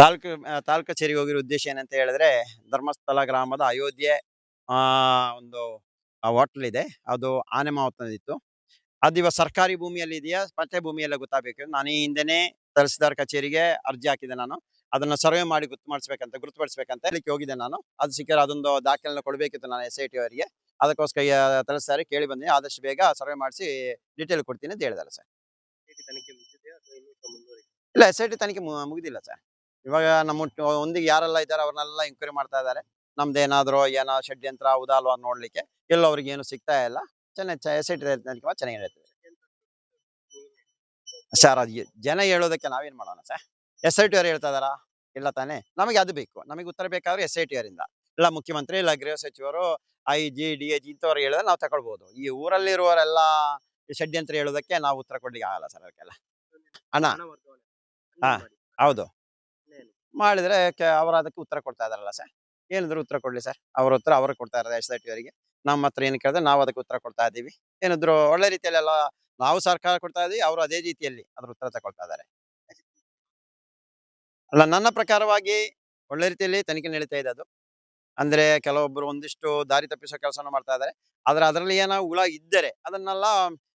ತಾಲೂಕು ತಾಲೂಕು ಕಚೇರಿಗೆ ಹೋಗಿರೋ ಉದ್ದೇಶ ಏನಂತ ಹೇಳಿದ್ರೆ ಧರ್ಮಸ್ಥಳ ಗ್ರಾಮದ ಅಯೋಧ್ಯೆ ಆ ಒಂದು ಹೋಟೆಲ್ ಇದೆ. ಅದು ಆನೆ ಮಾವತನದಿತ್ತು ಅದು ಇವಾಗ ಸರ್ಕಾರಿ ಭೂಮಿಯಲ್ಲಿ ಇದೆಯಾ? ಪಂಚಾಯ ಭೂಮಿಯಲ್ಲ ಗೊತ್ತಾಗಬೇಕು. ನಾನು ಈ ಹಿಂದೆನೆ ತಹಸೀಲ್ದಾರ್ ಕಚೇರಿಗೆ ಅರ್ಜಿ ಹಾಕಿದೆ ನಾನು. ಅದನ್ನ ಸರ್ವೆ ಮಾಡಿ ಗೊತ್ತು ಮಾಡಿಸ್ಬೇಕಂತ ಗುರುತುಪಡಿಸ್ಬೇಕಂತ ಹೇಳಿಕ್ಕೆ ಹೋಗಿದ್ದೆ ನಾನು. ಅದು ಸಿಕ್ಕರೆ ಅದೊಂದು ದಾಖಲೆನ ಕೊಡಬೇಕಿತ್ತು ನಾನು ಎಸ್ ಐ ಟಿ ಅವರಿಗೆ. ಅದಕ್ಕೋಸ್ಕರ ತಹಸೀಲ್ದಾರ್ ಕೇಳಿ ಬಂದೆ. ಆದಷ್ಟು ಬೇಗ ಸರ್ವೆ ಮಾಡಿಸಿ ಡೀಟೇಲ್ ಕೊಡ್ತೀನಿ ಅಂತ ಹೇಳಿದಾರೆ ಸರ್. ಇಲ್ಲ ಎಸ್ ಐ ಟಿ ತನಿಖೆ ಮುಗಿದಿಲ್ಲ ಸರ್. ಇವಾಗ ನಮ್ಮ ಒಂದಿಗೆ ಯಾರೆಲ್ಲ ಇದ್ದಾರೆ ಅವ್ರನ್ನೆಲ್ಲ ಎಂಕ್ವೈರಿ ಮಾಡ್ತಾ ಇದ್ದಾರೆ. ನಮ್ದೇನಾದ್ರು ಏನೋ ಷಡ್ಯಂತ್ರ ಅಂತ ನೋಡ್ಲಿಕ್ಕೆ. ಎಲ್ಲ ಅವ್ರಿಗೆ ಏನು ಸಿಗ್ತಾ ಇಲ್ಲ. ಚೆನ್ನಾಗಿ ಎಸ್ ಐ ಟಿ ತನಿಖೆ ಚೆನ್ನಾಗಿ ಹೇಳ್ತಿದ್ದಾರೆ ಸರ್ ಅದು ಜನ ಹೇಳೋದಕ್ಕೆ ನಾವೇನ್ ಮಾಡೋಣ ಸರ್? ಎಸ್ ಐ ಟಿ ಅವ್ರು ಹೇಳ್ತಾ ಇದಾರಾ ಇಲ್ಲ ತಾನೇ. ನಮಗೆ ಅದು ಬೇಕು. ನಮಗೆ ಉತ್ತರ ಬೇಕಾದ್ರೆ ಎಸ್ ಐ ಟಿ ಅವರಿಂದ. ಇಲ್ಲ ಮುಖ್ಯಮಂತ್ರಿ ಇಲ್ಲ ಗೃಹ ಸಚಿವರು I G D A G ಇಂಥವ್ರು ಹೇಳಿದ್ರೆ ನಾವು ತಗೊಳ್ಬಹುದು ಈ ಊರಲ್ಲಿರುವವರೆಲ್ಲ ಷಡ್ಯಂತ್ರ ಹೇಳೋದಕ್ಕೆ ನಾವು ಉತ್ತರ ಕೊಡ್ಲಿಕ್ಕೆ ಆಗಲ್ಲ ಸರ್ ಅದಕ್ಕೆಲ್ಲ ಅಣ್ಣ? ಹಾ. ಹೌದು? ಮಾಡಿದ್ರೆ ಕೆ- ಅವರು ಅದಕ್ಕೆ ಉತ್ತರ ಕೊಡ್ತಾ ಇದಾರಲ್ಲ ಸರ್? ಏನಿದ್ರು ಉತ್ತರ ಕೊಡ್ಲಿ ಸರ್? ಅವ್ರ ಉತ್ತರ ಅವ್ರಿಗೆ ಕೊಡ್ತಾ ಇದ್ದಾರೆ ಎಸ್ ಐ ಟಿ ಅವರಿಗೆ. ನಮ್ಮ ಹತ್ರ ಏನು ಕೇಳಿದ್ರೆ ನಾವು ಅದಕ್ಕೆ ಉತ್ತರ ಕೊಡ್ತಾ ಇದ್ದೀವಿ. ಏನಿದ್ರು ಒಳ್ಳೆ ರೀತಿಯಲ್ಲಿ ಎಲ್ಲ ನಾವು ಸರ್ಕಾರ ಕೊಡ್ತಾ ಇದೀವಿ ಅವರು ಅದೇ ರೀತಿಯಲ್ಲಿ ಅದ್ರ ಉತ್ತರ ತಗೊಳ್ತಾ ಇದ್ದಾರೆ. ಅಲ್ಲ, ನನ್ನ ಪ್ರಕಾರವಾಗಿ ಒಳ್ಳೆ ರೀತಿಯಲ್ಲಿ ತನಿಖೆ ನಡೀತಾ ಇದೆ ಅದು. ಅಂದ್ರೆ ಕೆಲವೊಬ್ರು ಒಂದಿಷ್ಟು ದಾರಿ ತಪ್ಪಿಸೋ ಕೆಲಸನ ಮಾಡ್ತಾ ಇದ್ದಾರೆ. ಆದ್ರೆ ಅದರಲ್ಲಿ ಏನೋ ಹುಳ ಇದ್ದರೆ ಅದನ್ನೆಲ್ಲ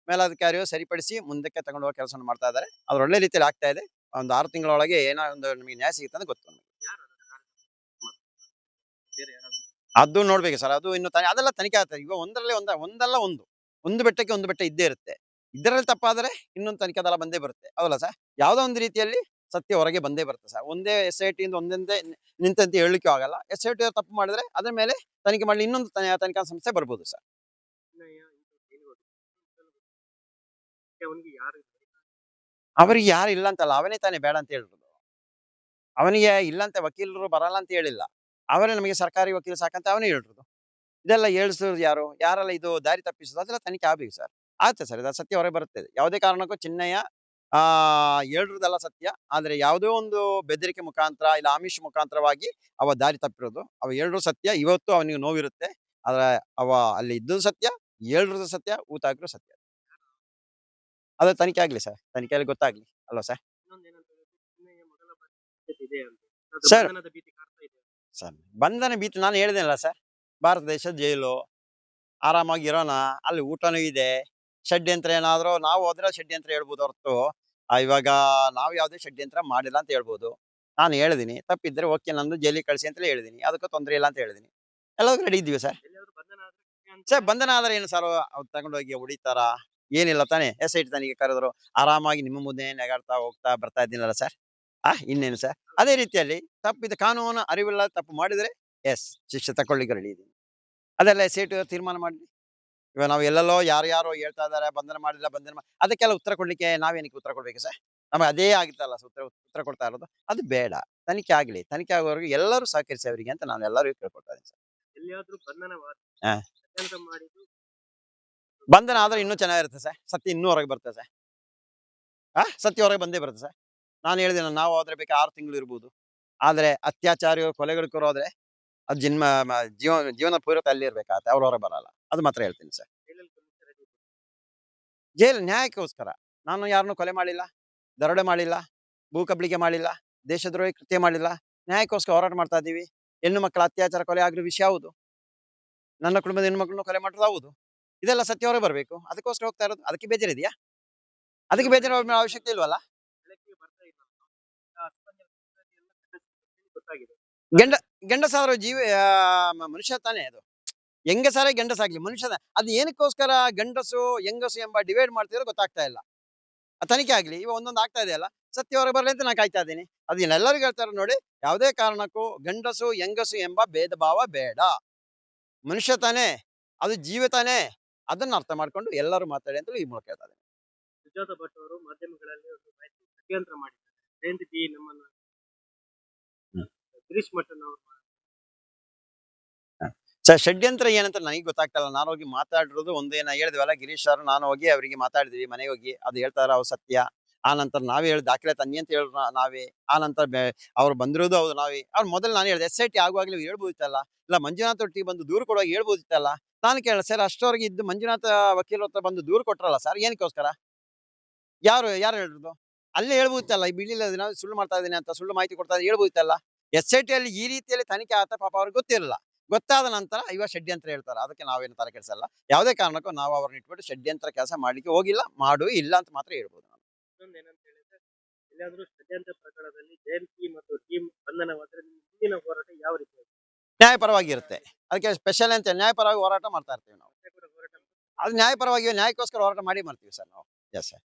ಮೇಲಾಧಿಕಾರಿಯು ಸರಿಪಡಿಸಿ ಮುಂದಕ್ಕೆ ತಗೊಂಡು ಹೋಗೋ ಕೆಲಸ ಮಾಡ್ತಾ ಇದ್ದಾರೆ. ಅದ್ರ ಒಳ್ಳೆ ರೀತಿಯಲ್ಲಿ ಆಗ್ತಾ ಇದೆ. ಒಂದು ಆರು ತಿಂಗಳೊಳಗೆ ಏನೋ ಒಂದು ನಮಗೆ ನ್ಯಾಯ ಸಿಗುತ್ತೆ ಅಂತ ಗೊತ್ತು? ಅದು ನೋಡ್ಬೇಕು ಸರ್. ಅದು ಇನ್ನು ಅದೆಲ್ಲ ತನಿಖೆ ಆಗ್ತದೆ ಈಗ ಒಂದರಲ್ಲಿ ಒಂದ, ಒಂದಲ್ಲ ಒಂದು. ಒಂದು ಬೆಟ್ಟಕ್ಕೆ ಒಂದು ಬೆಟ್ಟ ಇದ್ದೇ ಇರುತ್ತೆ. ಇದರಲ್ಲಿ ತಪ್ಪಾದರೆ ಇನ್ನೊಂದು ತನಿಖೆ ಅದೆಲ್ಲ ಬಂದೇ ಬರುತ್ತೆ. ಹೌದಲ್ಲ ಸರ್? ಯಾವುದೋ ಒಂದು ರೀತಿಯಲ್ಲಿ ಸತ್ಯ ಹೊರಗೆ ಬಂದೇ ಬರುತ್ತೆ ಸರ್. ಒಂದೇ ಎಸ್ ಐ ಟಿಯಿಂದ ಒಂದೊಂದೇ ನಿಂತಂತ ಹೇಳಲಿಕ್ಕೂ ಆಗಲ್ಲ. ಎಸ್ ಐ ಟಿ ತಪ್ಪು ಮಾಡಿದ್ರೆ ಅದ್ರ ಮೇಲೆ ತನಿಖೆ ಮಾಡಲಿ ಇನ್ನೊಂದು ತನಿ- ತನಿಖಾ ಸಂಸ್ಥೆ ಬರ್ಬೋದು ಸರ್ ಅನ್ಯಾಯ ಇಂಥದ್ದು ಜೈಲಿಗೆ ಹೋದ್ರು. ಮತ್ತೆ ಅವನಿಗೆ ಯಾರು ಅವರಿಗೆ ಯಾರು ಇಲ್ಲ ಅಂತಲ್ಲ ಅವನೇ ತಾನೇ ಬೇಡ ಅಂತ ಹೇಳಿರೋದು. ಅವನಿಗೆ ಇಲ್ಲ ಅಂತ ವಕೀಲರು ಬರಲ್ಲ ಅಂತ ಹೇಳಿಲ್ಲ. ಅವರೇ ನಮಗೆ ಸರ್ಕಾರಿ ವಕೀಲ ಸಾಕಂತ ಅವನೇ ಹೇಳಿರೋದು. ಇದೆಲ್ಲ ಹೇಳಿಸೋದು ಯಾರು? ಯಾರೆಲ್ಲ ಇದು ದಾರಿ ತಪ್ಪಿಸೋದು? ಅದೆಲ್ಲ ತನಿಖೆ ಆಗ್ಬೇಕು ಸರ್. ಆಯ್ತು ಸರ್, ಇದು ಸತ್ಯ ಹೊರಗೆ ಬರುತ್ತೆ. ಯಾವುದೇ ಕಾರಣಕ್ಕೂ ಚಿನ್ನಯ್ಯ ಆ, ಹೇಳಿರೋದೆಲ್ಲ ಸತ್ಯ. ಆದ್ರೆ ಯಾವುದೋ ಒಂದು ಬೆದರಿಕೆ ಮುಖಾಂತರ ಇಲ್ಲ ಆಮಿಷ ಮುಖಾಂತರವಾಗಿ ಅವ ದಾರಿ ತಪ್ಪಿರೋದು. ಅವ ಹೇಳಿರೋ ಸತ್ಯ, ಇವತ್ತು ಅವನಿಗೆ ನೋವಿರುತ್ತೆ. ಆದ್ರೆ ಅವ ಅಲ್ಲಿ ಇದ್ದು ಸತ್ಯ, ಹೇಳಿರೋದು ಸತ್ಯ ಊತ ಹಾಕಿರೋ ಸತ್ಯ. ಅದು ತನಿಖೆ ಆಗ್ಲಿ ಸರ್ ತನಿಖೆಯಲ್ಲಿ ಗೊತ್ತಾಗ್ಲಿ. ಅಲ್ವಾ ಸರ್. ಸರ್. ಸರ್ ಬಂಧನ ಭೀತಿ ನಾನು ಹೇಳಿದೆನಲ್ಲ ಸರ್. ಭಾರತ ದೇಶ ಜೈಲು ಆರಾಮಾಗಿ ಇರೋಣ ಅಲ್ಲಿ ಊಟನೂ ಇದೆ. ಷಡ್ಯಂತ್ರ ಏನಾದರೂ ನಾವು ಹೋದ್ರೆ ಷಡ್ಯಂತ್ರ ಹೇಳ್ಬೋದು ಹೊರತು. ಇವಾಗ ನಾವು ಯಾವುದೇ ಷಡ್ಯಂತ್ರ ಮಾಡಿಲ್ಲ ಅಂತ ಹೇಳ್ಬೋದು. ನಾನು ಹೇಳಿದೀನಿ ತಪ್ಪಿದ್ರೆ ಓಕೆ ನಂದು ಜೈಲಿಗೆ ಕಳಿಸಿ ಅಂತಲೇ ಹೇಳಿದೀನಿ. ಅದಕ್ಕೂ ತೊಂದರೆ ಇಲ್ಲ ಅಂತ ಹೇಳಿದೀನಿ. ಎಲ್ಲದಕ್ಕೂ ರೆಡಿ ಇದ್ದೀವಿ ಸರ್. ಸರ್ ಬಂಧನ ಆದ್ರೆ ಏನು ಸರ್? ಅವ್ರು ತಗೊಂಡೋಗಿ ಹೊಡಿತಾರ? ಏನಿಲ್ಲ ತಾನೆ ಎಸ್ ಐ ಟಿ ತನಿಗೆ ಕರೆದ್ರು ಆರಾಮಾಗಿ ನಿಮ್ಮ ಮುಂದೆ ನೆಗಾಡ್ತಾ ಹೋಗ್ತಾ ಬರ್ತಾ ಇದ್ದೀನಲ್ಲ ಸರ್? ಆ ಇನ್ನೇನು ಸರ್? ಅದೇ ರೀತಿಯಲ್ಲಿ ತಪ್ಪಿದ ಕಾನೂನು ಅರಿವಿಲ್ಲ ತಪ್ಪು ಮಾಡಿದ್ರೆ ಎಸ್ ಶಿಕ್ಷೆ ತಕೊಳ್ಳಿಕ್ಕೆ ರೆಡಿ ಇದ್ದೀನಿ ಅದೆಲ್ಲ ಎಸ್ ಐ ಟಿ ತೀರ್ಮಾನ ಮಾಡಿ ಇವಾಗ ನಾವು ಎಲ್ಲೆಲ್ಲೋ ಯಾರು ಯಾರೋ ಹೇಳ್ತಾ ಇದ್ದಾರೆ ಬಂಧನ ಮಾಡಿಲ್ಲ ಬಂಧನ ಅದಕ್ಕೆಲ್ಲ ಉತ್ತರ ಕೊಡ್ಲಿಕ್ಕೆ ನಾವೇನಕ್ಕೆ ಉತ್ತರ ಕೊಡ್ಬೇಕು ಸರ್? ನಮಗೆ ಅದೇ ಆಗುತ್ತಲ್ಲ ಉತ್ತರ ಉತ್ತರ ಕೊಡ್ತಾ ಇರೋದು? ಅದು ಬೇಡ ತನಿಖೆ ಆಗಲಿ ತನಿಖೆ ಆಗೋವರೆಗೂ ಎಲ್ಲರೂ ಸಹಕರಿಸಿ ಅವರಿಗೆ ಅಂತ ನಾನು ಎಲ್ಲರಿಗೂ ಕೇಳ್ಕೊಳ್ತಾ ಇದ್ದೀನಿ ಸರ್ ಎಲ್ಲಿಯಾದ್ರೂ ಬಂಧನವಾದ ಹಾ. ಷಡ್ಯಂತ್ರ ಮಾಡಿದ್ದು ಬಂಧನ ಆದ್ರೆ ಇನ್ನೂ ಚೆನ್ನಾಗಿರುತ್ತೆ ಸರ್. ಸತ್ಯ ಇನ್ನೂ ಹೊರಗೆ ಬರ್ತದೆ ಸರ್. ಆ? ಸತ್ಯ ಹೊರಗೆ ಬಂದೇ ಬರುತ್ತೆ ಸರ್. ನಾನು ಹೇಳಿದೆ ನಾವು ಹೋದ್ರೆ ಬೇಕಾ ಆರು ತಿಂಗಳು ಇರ್ಬೋದು. ಆದ್ರೆ ಅತ್ಯಾಚಾರ ಕೊಲೆಗಳು ಹೋದ್ರೆ ಅದು ಜನ್ಮ ಜೀವ ಜೀವನ ಪೂರ್ವಕ ಅಲ್ಲಿ ಇರ್ಬೇಕಾಗತ್ತೆ. ಅವ್ರ ಹೊರಗೆ ಬರಲ್ಲ. ಅದು ಮಾತ್ರ ಹೇಳ್ತೀನಿ ಸರ್. ಜೈಲು ನ್ಯಾಯಕ್ಕೋಸ್ಕರ. ನಾನು ಯಾರನ್ನು ಕೊಲೆ ಮಾಡಿಲ್ಲ ದರೋಡೆ ಮಾಡಿಲ್ಲ ಭೂ ಕಬಳಿಕೆ ಮಾಡಿಲ್ಲ ದೇಶದ್ರೋಹಿ ಕೃತ್ಯ ಮಾಡಿಲ್ಲ. ನ್ಯಾಯಕ್ಕೋಸ್ಕರ ಹೋರಾಟ ಮಾಡ್ತಾ ಇದ್ದೀವಿ. ಹೆಣ್ಣು ಮಕ್ಕಳ ಅತ್ಯಾಚಾರ ಕೊಲೆ ಆಗಿರೋ ವಿಷಯ ಹೌದು ನನ್ನ ಕುಟುಂಬದ ಹೆಣ್ಣು ಮಕ್ಕಳನ್ನು ಕೊಲೆ ಮಾಡೋದು ಹೌದು. ಇದೆಲ್ಲ ಸತ್ಯ ಹೊರಗೆ ಬರಬೇಕು. ಅದಕ್ಕೋಸ್ಕರ ಹೋಗ್ತಾ ಇರೋದು. ಅದಕ್ಕೆ ಬೇಜಾರಿದೆಯಾ? ಅದಕ್ಕೆ ಬೇಜಾರು ಅವಶ್ಯಕತೆ ಇಲ್ವಲ್ಲ? ಗಂಡ ಗಂಡಸಾದ್ರೂ ಜೀವ ಮನುಷ್ಯ ತಾನೇ ಅದು. ಹೆಂಗಸಾರೇ ಗಂಡಸಾಗ್ಲಿ. ಮನುಷ್ಯನ ಅದು ಏನಕ್ಕೋಸ್ಕರ ಗಂಡಸು ಹೆಂಗಸು ಎಂಬ ಡಿವೈಡ್ ಮಾಡ್ತಿದ್ರೆ ಗೊತ್ತಾಗ್ತಾ ಇಲ್ಲ. ತನಿಖೆ ಆಗ್ಲಿ. ಇವಾಗ ಒಂದೊಂದು ಆಗ್ತಾ ಇದೆಯಲ್ಲ ಸತ್ಯ ಹೊರಗೆ ಬರಲಿ ಅಂತ ನಾನು ಕಾಯ್ತಾ ಇದ್ದೀನಿ. ಅದನ್ನ ಎಲ್ಲರಿಗೂ ಹೇಳ್ತಾರೆ ನೋಡಿ ಯಾವುದೇ ಕಾರಣಕ್ಕೂ ಗಂಡಸು ಹೆಂಗಸು ಎಂಬ ಭೇದ ಭಾವ ಬೇಡ. ಮನುಷ್ಯ ತಾನೇ ಅದು ಜೀವ ತಾನೇ. ಅದನ್ನ ಅರ್ಥ ಮಾಡ್ಕೊಂಡು ಎಲ್ಲರೂ ಮಾತಾಡಿ ಅಂತ ಈ ಮೂಲಕ ಹೇಳ್ತಾರೆ ಸುಜಾತ ಭಟ್ ಅವರು ಮಾಧ್ಯಮಗಳಲ್ಲಿ ಒಂದು ಮಾಹಿತಿ ಷಡ್ಯಂತ್ರ ಮಾಡಿದ್ದಾರೆ. ಜಯಂತಿ ಬಿ ನಮ್ಮನ್ನ ಗಿರೀಶ್ ಮಠನ್ ಅವರು ಸರ್ ಷಡ್ಯಂತ್ರ ಏನಂತ ನನಗೆ ಗೊತ್ತಾಗ್ತಲ್ಲ ನಾನು ಹೋಗಿ ಮಾತಾಡಿರೋದು ಒಂದೇನ ಹೇಳಿದ್ವಲ್ಲ ಗಿರೀಶ್ ಸರ್ ನಾನು ಹೋಗಿ ಅವರಿಗೆ ಮಾತಾಡಿದ್ವಿ ಮನೆಗೆ ಹೋಗಿ. ಅದು ಹೇಳ್ತಾರ ಅವ್ರು ಸತ್ಯ. ಆ ನಂತರ ನಾವೇ ಹೇಳಿ ದಾಖಲೆ ತನ್ನಿ ಅಂತ ಹೇಳಿ ನಾವೇ. ಆ ನಂತರ ಅವ್ರು ಬಂದಿರೋದು ಹೌದು ನಾವೇ. ಅವ್ರು ಮೊದಲು ನಾನು ಹೇಳಿದೆ, ಎಸ್ ಐ ಟಿ ಆಗುವಾಗಲೇ ಹೇಳ್ಬೋದಿತ್ತಲ್ಲ? ಇಲ್ಲ ಮಂಜುನಾಥ್ ಒಟ್ಟಿಗೆ ಬಂದು ದೂರು ಕೊಡುವಾಗ ಹೇಳ್ಬೋದಿತ್ತಲ್ಲ? ನಾನು ಕೇಳ ಸರ್ ಅಷ್ಟವರೆಗೆ ಇದ್ದು ಮಂಜುನಾಥ ವಕೀಲ ಹತ್ರ ಬಂದು ದೂರು ಕೊಟ್ರಲ್ಲ ಸರ್? ಏನಕ್ಕೋಸ್ಕರ? ಯಾರು ಯಾರು ಹೇಳಿದ್ರು ಅಲ್ಲೇ ಹೇಳ್ಬೋದಿತ್ತಲ್ಲ, ಈ ಬಿಳಿಲ್ಲ ಸುಳ್ಳು ಮಾಡ್ತಾ ಇದ್ದೀನಿ ಅಂತ ಸುಳ್ಳು ಮಾಹಿತಿ ಕೊಡ್ತಾ ಇದ್ದೀನಿ, ಹೇಳ್ಬೋದಿತ್ತಲ್ಲ? ಎಸ್ ಐ ಟಿಯಲ್ಲಿ ಈ ರೀತಿಯಲ್ಲಿ ತನಿಖೆ ಆತ ಪಾಪ ಅವ್ರಿಗೆ ಗೊತ್ತಿರಲ್ಲ. ಗೊತ್ತಾದ ನಂತರ ಇವ ಷಡ್ಯಂತ್ರ ಹೇಳ್ತಾರೆ. ಅದಕ್ಕೆ ನಾವೇನು ತಲೆ ಕೆಡಿಸಲ್ಲ. ಯಾವುದೇ ಕಾರಣಕ್ಕೂ ನಾವು ಅವ್ರನ್ನ ಇಟ್ಬಿಟ್ಟು ಷಡ್ಯಂತ್ರ ಕೆಲಸ ಮಾಡ್ಲಿಕ್ಕೆ ಹೋಗಿಲ್ಲ, ಮಾಡು, ಇಲ್ಲ ಅಂತ ಮಾತ್ರ ಹೇಳ್ಬೋದು ಇನ್ನೊಂದು ಏನಂತ ಹೇಳಿದ್ರೆ ಎಲ್ಲಾದ್ರೂ ಷಡ್ಯಂತ್ರ ಪ್ರಕರಣದಲ್ಲಿ ಜಯಂತಿ ಮತ್ತು ಟೀಮ್ ಬಂಧನವಾದ್ರೆ ನಿಮ್ಮ ಮುಂದಿನ ಹೋರಾಟ ಯಾವ ರೀತಿ ನ್ಯಾಯಪರವಾಗಿರುತ್ತೆ. ನ್ಯಾಯಪರವಾಗಿ ಇರುತ್ತೆ ಅದಕ್ಕೆ ಸ್ಪೆಷಲ್ ಅಂತ ನ್ಯಾಯಪರವಾಗಿ ಹೋರಾಟ ಮಾಡ್ತಾ ಇರ್ತೀವಿ ನಾವು. ಅದು ನ್ಯಾಯಪರವಾಗಿ ನ್ಯಾಯಕ್ಕೋಸ್ಕರ ಹೋರಾಟ ಮಾಡಿ ಮಾಡ್ತೀವಿ ಸರ್ ನಾವು. Yes sir